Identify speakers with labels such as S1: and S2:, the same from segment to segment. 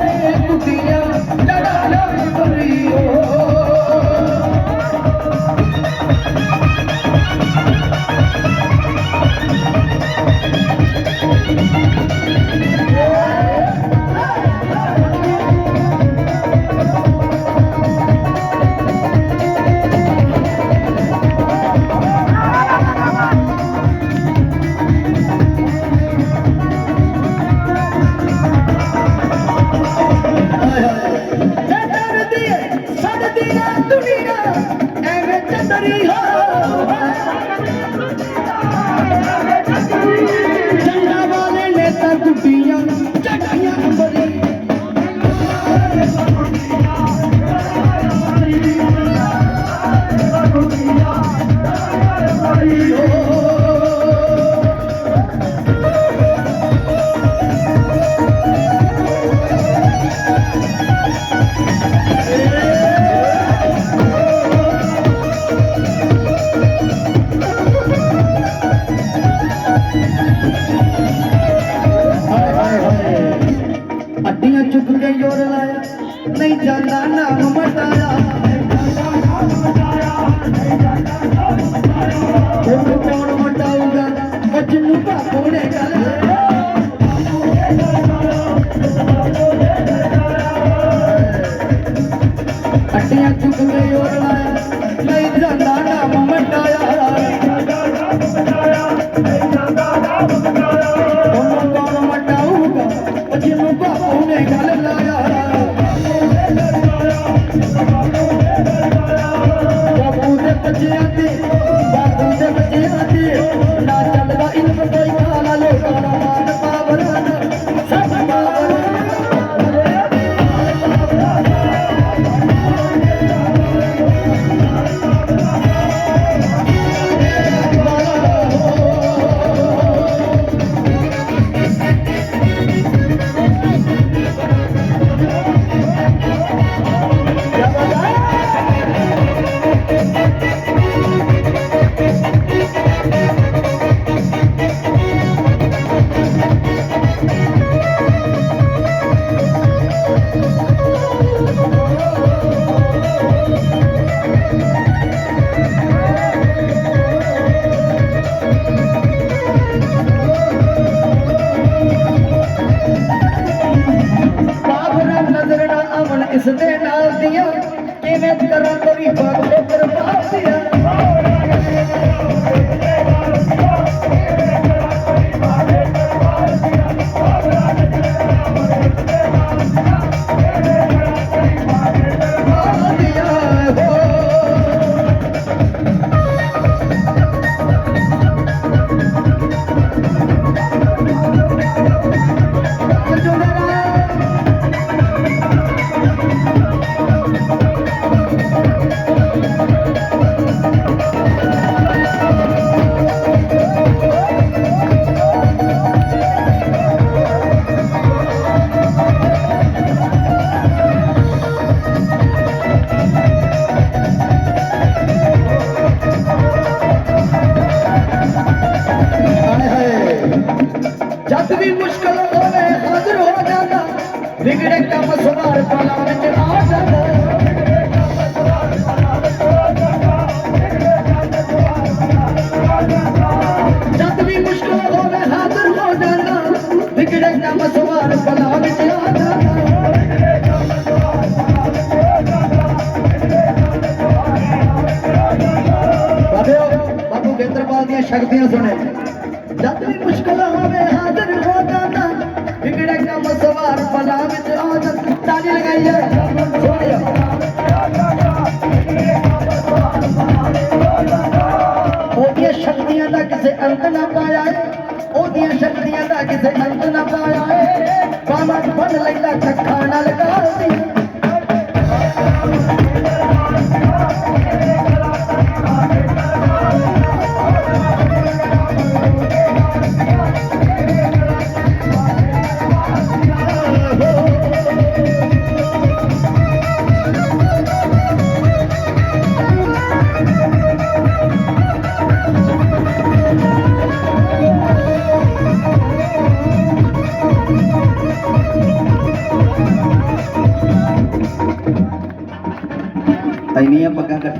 S1: कुटिया ਸ਼ਕਤੀਆਂ ਦਾ ਕਿਸੇ ਅੰਤ ਨਾ ਪਾਇਆ ਏ, ਉਹਦੀਆਂ ਸ਼ਕਤੀਆਂ ਦਾ ਕਿਸੇ ਅੰਤ ਨਾ ਪਾਇਆ ਏ। ਬਾਮਾ ਬਣ ਲੈਂਦਾ ਛੱਖਾ ਨਾਲ ਕਾਲਦੀ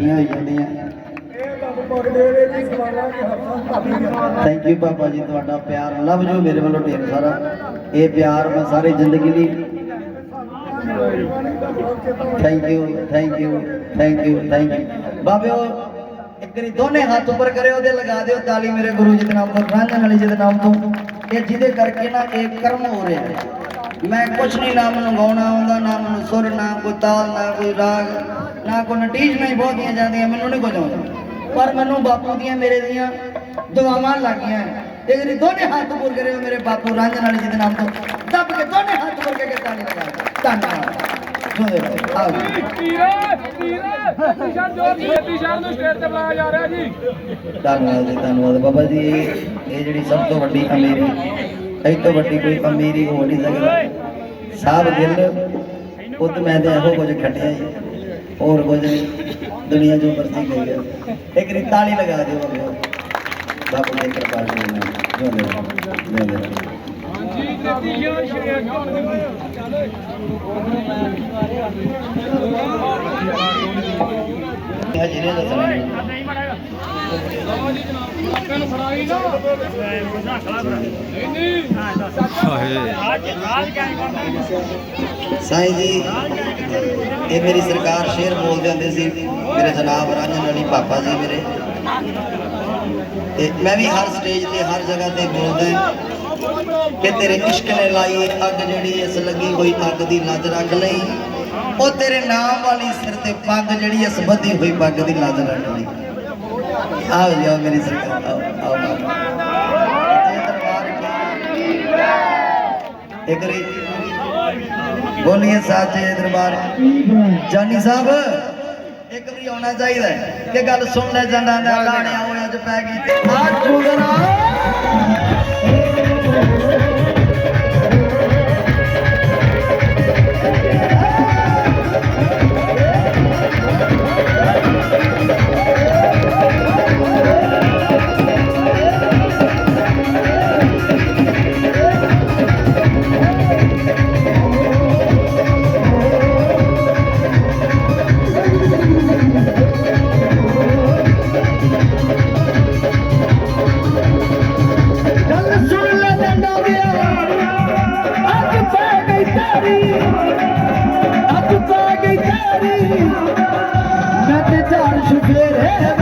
S1: ਇਕੱਠੀਆਂ ਹੋਈ ਜਾਂਦੀਆਂ ਥੈਂਕ ਯੂ ਪਾਪਾ ਜੀ, ਤੁਹਾਡਾ ਪਿਆਰ ਲਵ ਜੋ ਮੇਰੇ ਵੱਲੋਂ ਢੇਰ ਸਾਰਾ। ਇਹ ਪਿਆਰ ਮੈਂ ਸਾਰੀ ਜ਼ਿੰਦਗੀ ਲਈ। Thank you thank you thank you thank you ਬਾਬਿਓ ਇੱਕ ਦੋਨੇ ਹੱਥ ਉੱਪਰ ਕਰਿਓ ਤੇ ਲਗਾ ਦਿਓ ਤਾਲੀ ਮੇਰੇ ਗੁਰੂ ਜੀ ਦੇ ਨਾਮ ਤੋਂ ਰਾਂਝਣ ਵਾਲੀ ਜੀ ਦੇ ਨਾਮ ਤੋਂ। ਇਹ ਜਿਹਦੇ ਕਰਕੇ ਨਾ ਇਹ ਕਰਮ ਹੋ ਰਿਹਾ ਹੈ। ਮੈਂ ਕੁਛ ਨਹੀਂ ਨਾਮ ਨੂੰ ਗਾਉਣਾ ਆਉਂਦਾ, ਨਾ ਮੈਨੂੰ ਸੁਰ, ਨਾ ਕੋਈ ਤਾਲ, ਨਾ ਕੋਈ ਰਾਗ। ਨਾ ਕੋਈ ਨਟੀਜ ਨਹੀਂ ਬਹੁਤੀਆਂ ਜਾਂਦੀਆਂ ਮੈਨੂੰ ਨਹੀਂ ਕੁਝ ਆਉਂਦਾ। ਪਰ ਮੈਨੂੰ ਬਾਪੂ ਦੀਆਂ ਮੇਰੇ ਦੀਆਂ ਦੁਆਵਾਂ ਲੱਗੀਆਂ ਇਹ ਜਿਹੜੀ ਦੋਨੇ ਹੱਥ ਉੱਪਰ ਕਰਿਓ ਮੇਰੇ ਬਾਪੂ ਰਾਂਝਣ ਵਾਲੀ ਜੀ ਦੇ ਨਾਮ ਤੋਂ ਦੱਬ ਕੇ ਦੋਨੇ ਹੱਥ ਉੱਪਰ ਕਰਕੇ ਤਾਲੀ ਲਗਾ ਦਿਓ ਧੰਨਵਾਦ ਜੋਦੇ ਆਓ। ਜੀ।
S2: ਤੀਰੇ ਤੀਰੇ ਨਿਸ਼ਾਨ ਜੋਰ ਛੇਤੀ ਸ਼ਾਨ ਨੂੰ ਸਟੇਜ ਤੇ ਬੁਲਾਇਆ ਜਾ ਰਿਹਾ ਜੀ।
S1: ਧੰਨਵਾਦ ਜੀ ਧੰਨਵਾਦ। ਬਾਬਾ ਜੀ ਇਹ ਜਿਹੜੀ ਸਭ ਤੋਂ ਵੱਡੀ ਅਮੀਰੀ ਇਹ ਤੋਂ ਵੱਡੀ ਕੋਈ ਅਮੀਰੀ ਹੋ ਨਹੀਂ ਸਕਦੀ ਸਾਬ ਦਿਲ ਪੁੱਤ ਮੈਂ ਤੇ ਇਹੋ ਕੁਝ ਖੱਟਿਆ ਹੀ ਹੋਰ ਕੁਝ ਨਹੀਂ। ਦੁਨੀਆ ਜੋ ਮਰਜ਼ੀ ਗਈ ਹੈ ਇੱਕ ਰੀ ਤਾਲੀ ਲਗਾ ਦਿਓ ਬਾਬਾ। ਬਾਪੂ ਦੀ ਕਿਰਪਾ ਨਾਲ ਜਿਉਂਦੇ ਰਹੋ ਜਿਉਂਦੇ ਰਹੋ
S2: ਹਾਂਜੀ ਨਤੀਜਾ ਸ਼ੇਰ
S1: ਹਜੇ ਨਹੀਂ ਦੱਸਣਾ।
S2: ਆਪੇ ਨੂੰ ਫੜਾਈ ਨਾ ਨਹੀਂ ਨਹੀਂ
S1: ਸਾਈਂ ਜੀ, ਇਹ ਮੇਰੀ ਸਰਕਾਰ ਸ਼ੇਰ ਬੋਲਦੇ ਹੁੰਦੇ ਸੀ, ਮੇਰੇ ਜਨਾਬ ਰਾਂਝਣ ਵਾਲੀ ਪਾਪਾ ਜੀ ਮੇਰੇ। ਤੇ ਮੈਂ ਵੀ ਹਰ ਸਟੇਜ ਤੇ, ਹਰ ਜਗ੍ਹਾ ਤੇ ਬੋਲਦਾ ਕਿ ਤੇਰੇ ਇਸ਼ਕ ਨੇ ਲਾਈ ਅੱਗ ਜਿਹੜੀ ਇਸ ਲੱਗੀ ਹੋਈ ਅੱਗ ਦੀ ਲੱਜ ਰੱਖ ਲਈ। ਉਹ ਤੇਰੇ ਨਾਮ ਵਾਲੀ ਸਿਰ ਤੇ ਪੱਗ ਜਿਹੜੀ ਇਸ ਬੱਧੀ ਹੋਈ ਪੱਗ ਦੀ ਲੱਜ ਰੱਖ ਲਈ। ਆਓ ਜੀ ਮੇਰੀ ਸਰਕਾਰ, ਆਓ ਆਓ ਇੱਕ ਰੀ ਬੋਲੀਏ ਸਾਚੇ ਦਰਬਾਰ। ਜਾਨੀ ਸਾਹਿਬ ਇੱਕ ਵਾਰੀ ਆਉਣਾ ਚਾਹੀਦਾ ਕਿ ਗੱਲ ਸੁਣ ਲੈ ਜੰਡਾਂ ਦਾ ਗਾਣਿਆ ਹੋਇਆ ਅੱਜ ਪੈ ਗਈ ਆ ਚੁਗਰਾ ਤੇਰੀ ਮੈਂ ਤੇ ਚਾਰ ਸ਼ੁਕਰੇ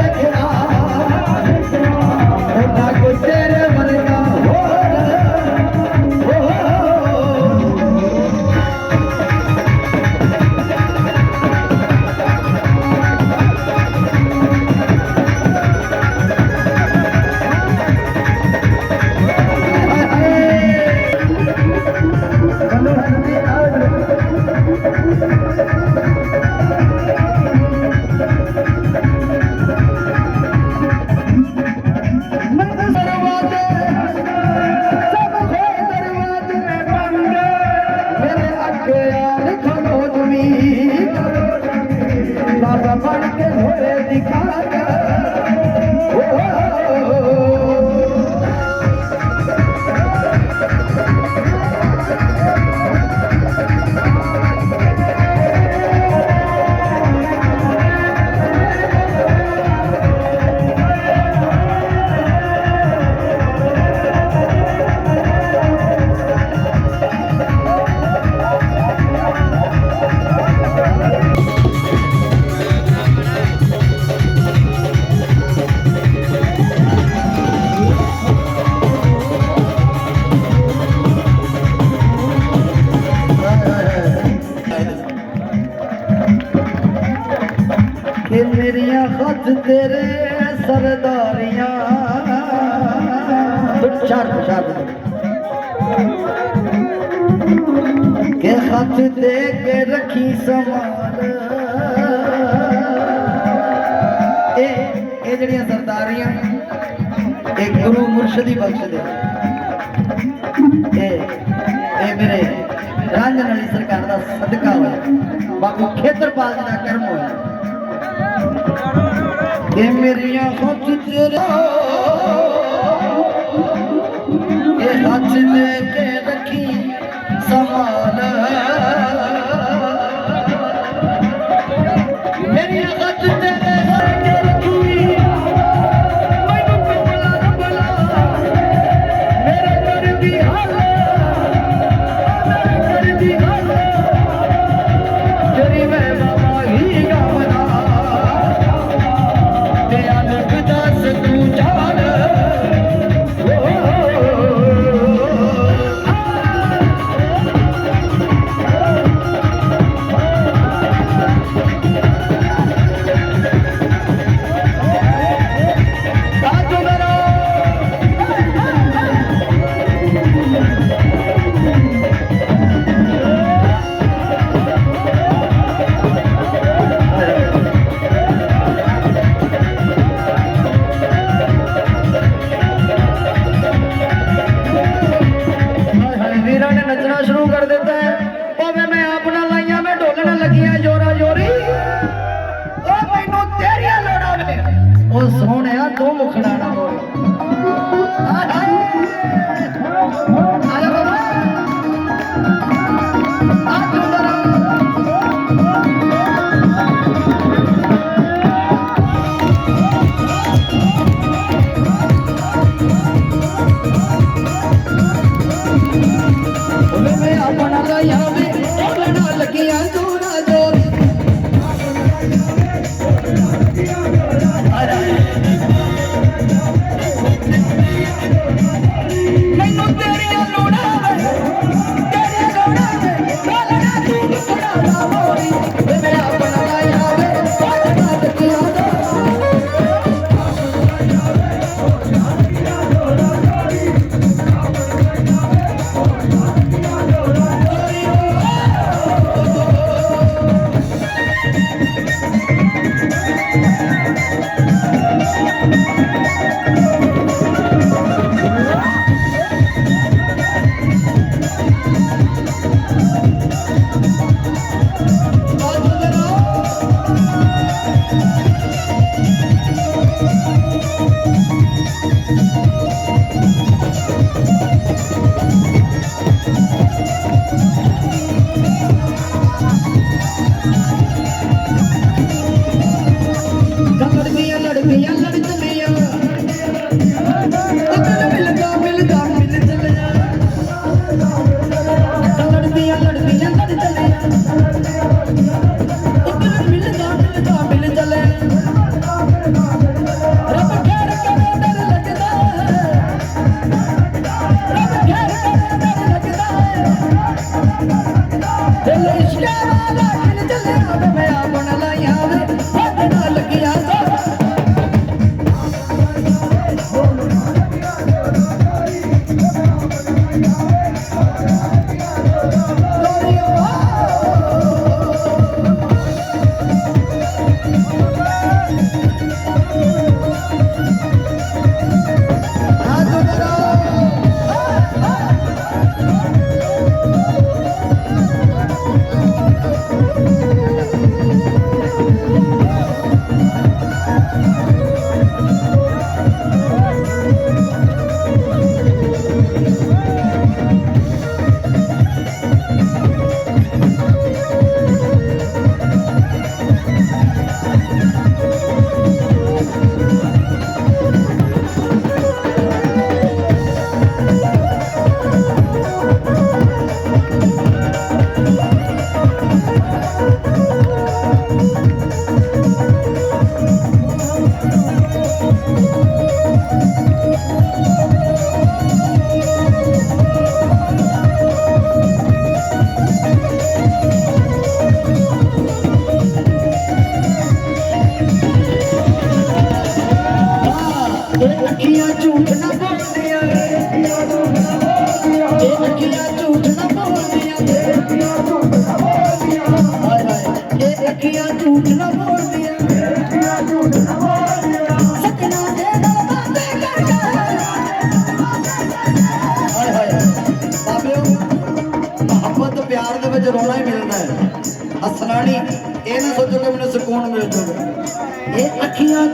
S1: ਹੱਥ ਤੇਰੇ ਸਰਦਾਰੀਆਂ। ਸ਼ਰਮ ਸ਼ਰਮ ਕੇ ਹੱਥ ਦੇ ਕੇ ਰੱਖੀ ਸਮਾਨ। ਇਹ ਇਹ ਜਿਹੜੀਆਂ ਸਰਦਾਰੀਆਂ ਇਹ ਗੁਰੂ ਮੁਰਸ਼ਿਦੀ ਬਖਸ਼ ਦੇ ਇਹ ਇਹ ਮੇਰੇ ਰਾਂਝਨ ਵਾਲੀ ਸਰਕਾਰ ਦਾ ਸਦਕਾ ਹੋਇਆ। ਬਾਕੀ ਖੇਤਰਪਾਲ ਦਾ ਕਰਮ ਹੋਇਆ। ਤੇ ਮੇਰੀਆਂ ਹੱਥ ਤੇਰਾ। ਇਹ ਹੱਥ ਦੇ ਕੇ ਰੱਖੀ ਸੰਭਾਲ હવે આપણા દયા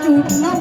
S1: Thank.